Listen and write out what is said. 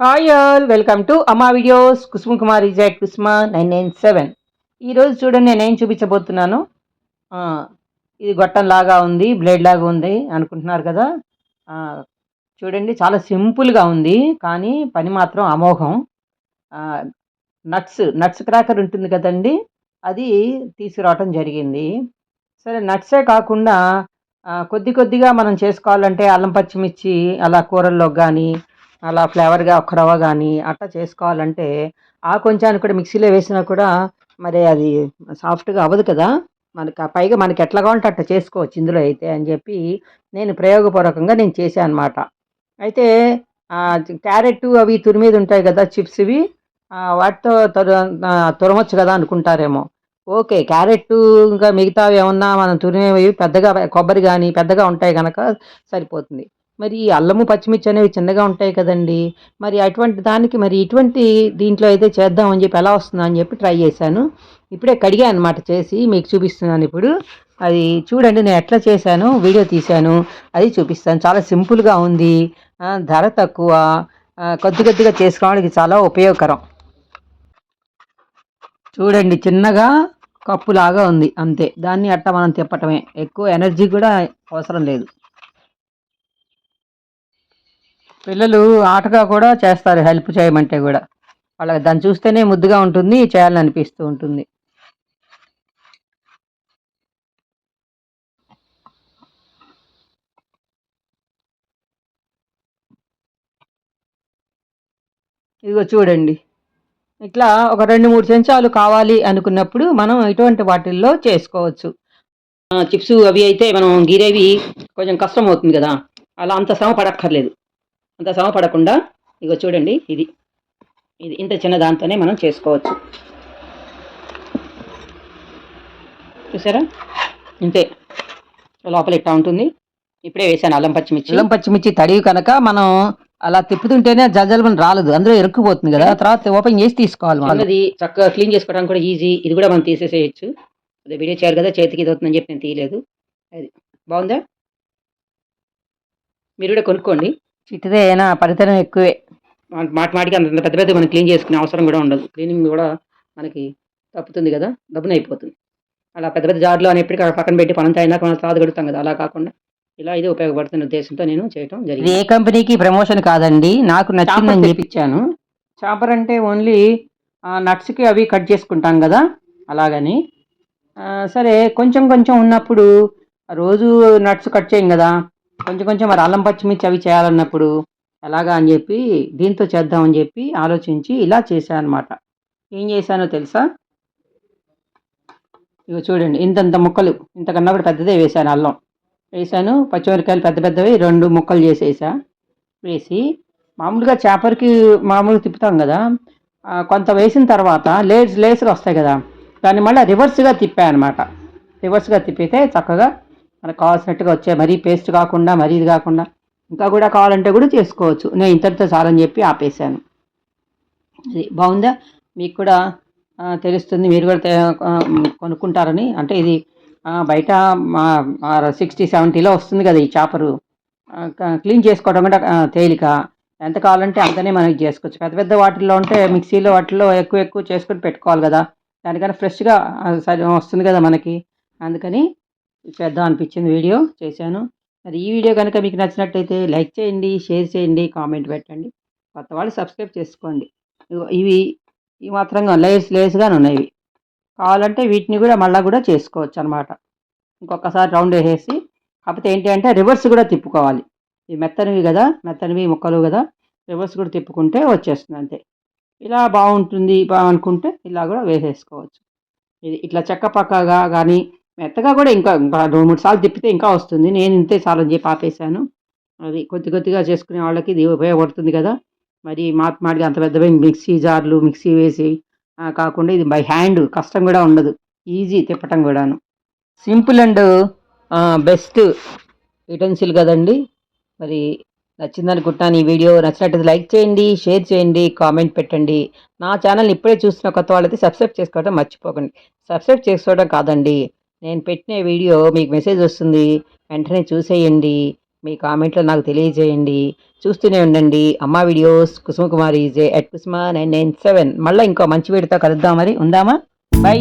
Hi all welcome to Amma videos Kusuma Kumar is at Kusuma nine nine seven ఈరోజు చూడండి నేను చూపించబోతున్నాను? ఇది గొట్టం లాగా ఉంది బ్లేడ్ లాగా ఉంది అనుకుంటున్నారు కదా? చూడండి చాలా సింపుల్గా ఉంది కానీ పని మాత్రం అమోఘం. నట్స్ నట్స్ క్రాకర్ ఉంటుంది కదండి అది తీసుకురావటం జరిగింది. సరే నట్సే కాకుండా కొద్ది కొద్దిగా మనం చేసుకోవాలంటే అల్లం పచ్చిమిర్చి అలా కూరల్లో కానీ అలా ఫ్లేవర్గా ఒక్క రవ్వ కానీ అట్లా చేసుకోవాలంటే ఆ కొంచెం కూడా మిక్సీలో వేసినా కూడా మరి అది సాఫ్ట్గా అవ్వదు కదా. మనకి పైగా మనకి ఎట్లా కావాలంటే అట్లా చేసుకోవచ్చు ఇందులో అయితే అని చెప్పి నేను ప్రయోగపూర్వకంగా నేను చేశాను అనమాట అయితే క్యారెట్ అవి తురిమీద ఉంటాయి కదా చిప్స్ ఇవి వాటితో తురమొచ్చు కదా అనుకుంటారేమో. ఓకే క్యారెట్ ఇంకా మిగతావి ఏమన్నా మనం తురిమేవి పెద్దగా కొబ్బరి కానీ పెద్దగా ఉంటాయి కనుక సరిపోతుంది. మరి ఈ అల్లము పచ్చిమిర్చి అనేవి చిన్నగా ఉంటాయి కదండి. మరి అటువంటి దానికి మరి ఇటువంటి దీంట్లో అయితే చేద్దామని చెప్పి ఎలా వస్తుందా అని చెప్పి ట్రై చేశాను. ఇప్పుడే కడిగా అనమాట చేసి మీకు చూపిస్తున్నాను ఇప్పుడు. అది చూడండి నేను ఎట్లా చేశాను వీడియో తీశాను అది చూపిస్తాను. చాలా సింపుల్గా ఉంది. ధర తక్కువ. కొద్ది కొద్దిగా చేసుకోవడానికి చాలా ఉపయోగకరం. చూడండి చిన్నగా కప్పులాగా ఉంది అంతే. దాన్ని అట్ట మనం తిప్పటమే. ఎక్కువ ఎనర్జీ కూడా అవసరం లేదు. పిల్లలు ఆటగా కూడా చేస్తారు హెల్ప్ చేయమంటే కూడా. వాళ్ళకి దాన్ని చూస్తేనే ముద్దుగా ఉంటుంది చేయాలని అనిపిస్తూ ఉంటుంది. ఇదిగో చూడండి. ఇట్లా ఒక రెండు మూడు చెంచాలు కావాలి అనుకున్నప్పుడు మనం ఇటువంటి వాటిల్లో చేసుకోవచ్చు. చిప్స్ అవి అయితే మనం గీరేవి కొంచెం కష్టం అవుతుంది కదా. అలా అంత శ్రమ పడక్కర్లేదు. అంత శ్రమ పడకుండా ఇగో చూడండి ఇది. ఇది ఇంత చిన్న దాంతోనే మనం చేసుకోవచ్చు. చూసారా? ఇంతే. లోపల ఇట్టా ఉంటుంది. ఇప్పుడే వేసాను అల్లం పచ్చిమిర్చి. అల్లం పచ్చిమిర్చి తడివి కనుక మనం అలా తిప్పుతుంటేనే జల్జలమని రాలేదు. అందులో ఇరుక్కుపోతుంది కదా. తర్వాత ఓపెన్ చేసి తీసుకోవాలి అన్నది చక్కగా క్లీన్ చేసుకోవడానికి కూడా ఈజీ. ఇది కూడా మనం తీసేసేయచ్చు. అదే వీడియో చేయరు కదా చేతికి ఇది అవుతుందని చెప్పి నేను తీయలేదు. అది బాగుందా? మీరు కూడా కొనుక్కోండి. చిట్టిదే అయినా పరితరం ఎక్కువే. మాటి మాటికి అంత పెద్ద పెద్ద మనం క్లీన్ చేసుకునే అవసరం కూడా ఉండదు. క్లీనింగ్ కూడా మనకి తప్పుతుంది కదా డబ్బున అయిపోతుంది. అలా పెద్ద పెద్ద జార్లో అని ఎప్పటికీ అక్కడ పక్కన పెట్టి పనంతా అయినా మనం తర్వాత కదా అలా కాకుండా ఇలా ఇది ఉపయోగపడుతున్న ఉద్దేశంతో నేను చేయటం జరిగింది. ఏ కంపెనీకి ప్రమోషన్ కాదండి నాకు నచ్చిందని చేపించాను చాపర్ అంటే ఓన్లీ నట్స్కి అవి కట్ చేసుకుంటాం కదా అలాగని. సరే కొంచెం కొంచెం ఉన్నప్పుడు రోజు నట్స్ కట్ చేయం కదా కొంచెం కొంచెం మరి అల్లం పచ్చిమిర్చి అవి చేయాలన్నప్పుడు ఎలాగా అని చెప్పి దీంతో చేద్దామని చెప్పి ఆలోచించి ఇలా చేశాను అనమాట ఏం చేశానో తెలుసా? ఇగో చూడండి ఇంతంత ముక్కలు ఇంతకన్నా కూడా పెద్దదే వేశాను అల్లం. వేసాను పచ్చిమిరకాయలు పెద్ద పెద్దవి రెండు ముక్కలు చేసేసా. వేసి మామూలుగా చేపలకి మామూలుగా తిప్పుతాం కదా కొంత వేసిన తర్వాత లేస్ లేసులు వస్తాయి కదా దాన్ని మళ్ళీ రివర్స్గా తిప్పా అనమాట రివర్స్గా తిప్పితే చక్కగా మనకు కావాల్సినట్టుగా వచ్చే మరీ పేస్ట్ కాకుండా మరీ ఇది కాకుండా. ఇంకా కూడా కావాలంటే కూడా చేసుకోవచ్చు. నేను ఇంతటితో చాలని చెప్పి ఆపేసాను అది బాగుందా? మీకు కూడా తెలుస్తుంది. మీరు కూడా కొనుక్కుంటారని. అంటే ఇది బయట సిక్స్టీ సెవెంటీలో వస్తుంది కదా ఈ చేపరు క్లీన్ చేసుకోవడం కూడా తేలిక. ఎంత కావాలంటే అంతనే మనకి చేసుకోవచ్చు. పెద్ద పెద్ద వాటిల్లో ఉంటే మిక్సీలో వాటిల్లో ఎక్కువ ఎక్కువ చేసుకొని పెట్టుకోవాలి కదా. దానికన్నా ఫ్రెష్గా వస్తుంది కదా మనకి. అందుకని చేద్దాం అనిపించింది వీడియో చేశాను. మరి ఈ వీడియో కనుక మీకు నచ్చినట్టయితే లైక్ చేయండి షేర్ చేయండి కామెంట్ పెట్టండి. కొత్త వాళ్ళు సబ్స్క్రైబ్ చేసుకోండి. ఇవి ఇవి ఈ మాత్రంగా లేయర్స్ లేయర్స్గానే ఉన్నాయి. కావాలంటే వీటిని కూడా మళ్ళీ కూడా చేసుకోవచ్చు అనమాట ఇంకొకసారి రౌండ్ వేసేసి కాకపోతే ఏంటి అంటే రివర్స్ కూడా తిప్పుకోవాలి. ఇవి మెత్తనివి కదా మెత్తనివి ముక్కలు కదా రివర్స్ కూడా తిప్పుకుంటే వచ్చేస్తుంది అంతే. ఇలా బాగుంటుంది బా అనుకుంటే ఇలా కూడా వేసేసుకోవచ్చు. ఇది ఇట్లా చెక్క పక్కగా కానీ మెత్తగా కూడా ఇంకా ఇంకా రెండు మూడు సార్లు తిప్పితే ఇంకా వస్తుంది. నేను ఇంతే చాలని చెప్పి ఆపేసాను అది కొద్ది కొద్దిగా చేసుకునే వాళ్ళకి ఇది ఉపయోగపడుతుంది కదా. మరి మాట్ మాటికి అంత పెద్ద మిక్సీ జార్లు మిక్సీ వేసి కాకుండా ఇది బై హ్యాండ్ కష్టం కూడా ఉండదు. ఈజీ తిప్పటం కూడాను. సింపుల్ అండ్ బెస్ట్ యుటెన్సిల్ కదండి. మరి నచ్చిందనుకుంటున్నాను ఈ వీడియో. నచ్చినట్టు లైక్ చేయండి షేర్ చేయండి కామెంట్ పెట్టండి. నా ఛానల్ ఇప్పుడే చూసిన కొత్త వాళ్ళైతే సబ్స్క్రైబ్ చేసుకోవడం మర్చిపోకండి. సబ్స్క్రైబ్ చేసుకోవడం కాదండి. నేను పెట్టిన వీడియో మీకు మెసేజ్ వస్తుంది వెంటనే చూసేయండి మీ కామెంట్లో నాకు తెలియజేయండి. చూస్తూనే ఉండండి. Amma videos Kusumakumari J at Kusuma nine nine seven. మళ్ళీ ఇంకో మంచి వీడితో కలుద్దాం మరి. ఉందామా? బై!